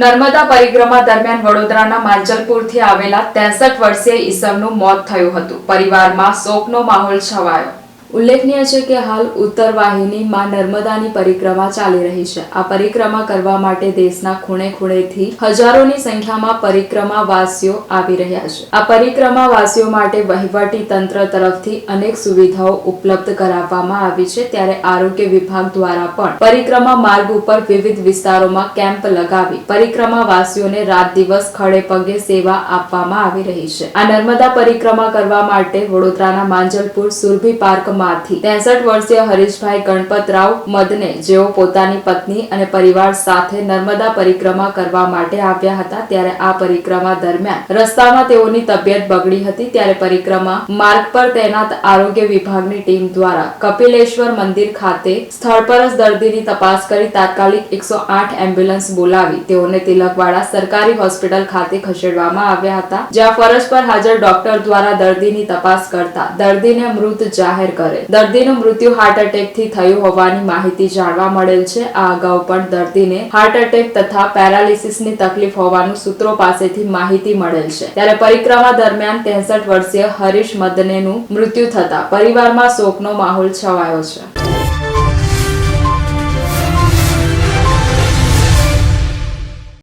નર્મદા પરિક્રમા દરમિયાન વડોદરાના માંજલપુરથી આવેલા 63 વર્ષીય ઈસમનું મોત થયું હતું. પરિવારમાં શોકનો માહોલ છવાયો. ઉલ્લેખનીય છે કે હાલ ઉત્તર વાહિનીમાં નર્મદાની પરિક્રમા ચાલી રહી છે. આ પરિક્રમા કરવા માટે દેશના ખૂણે ખૂણેથી હજારોની સંખ્યામાં પરિક્રમાવાસીઓ આવી રહ્યા છે. આ પરિક્રમાવાસીઓ માટે વહીવટી તંત્ર તરફથી અનેક સુવિધાઓ ઉપલબ્ધ કરાવવામાં આવી છે. ત્યારે આરોગ્ય વિભાગ દ્વારા પણ પરિક્રમા માર્ગ ઉપર વિવિધ વિસ્તારોમાં કેમ્પ લગાવી પરિક્રમાવાસીઓને રાત દિવસ ખડે પગે સેવા આપવામાં આવી રહી છે. આ નર્મદા પરિક્રમા કરવા માટે વડોદરાના માંજલપુર સુરભી પાર્કમાંથી ત્રેસઠ વર્ષીય હરીશભાઈ ગણપતરાવ મદને જેઓ પોતાની પત્ની અને પરિવાર સાથે નર્મદા પરિક્રમા કરવા માટે આવ્યા હતા ત્યારે આ પરિક્રમા દરમિયાન રસ્તામાં તેઓની તબિયત બગડી હતી ત્યારે પરિક્રમા માર્ગ પર તૈનાત આરોગ્ય વિભાગની ટીમ દ્વારા કપિલેશ્વર મંદિર ખાતે સ્થળ પર જ દર્દીની તપાસ કરી તાત્કાલિક એકસો આઠ એમ્બ્યુલન્સ બોલાવી તેઓને તિલકવાડા સરકારી હોસ્પિટલ ખાતે ખસેડવામાં આવ્યા હતા, જ્યાં ફરજ પર હાજર ડોક્ટર દ્વારા દર્દીની તપાસ કરતા દર્દીને મૃત જાહેર કરે. દર્દીનું મૃત્યુ હાર્ટ એટેકથી થયું હોવાની માહિતી જાણવા મળેલ છે. આ અગાઉ પણ દર્દીને હાર્ટ એટેક તથા પેરાલિસિસની તકલીફ હોવાનું સૂત્રો પાસેથી માહિતી મળેલ છે. ત્યારે પરિક્રમા દરમિયાન 63 વર્ષીય હરીશ મદનેનું મૃત્યુ થતા પરિવારમાં શોકનો માહોલ છવાયો છે.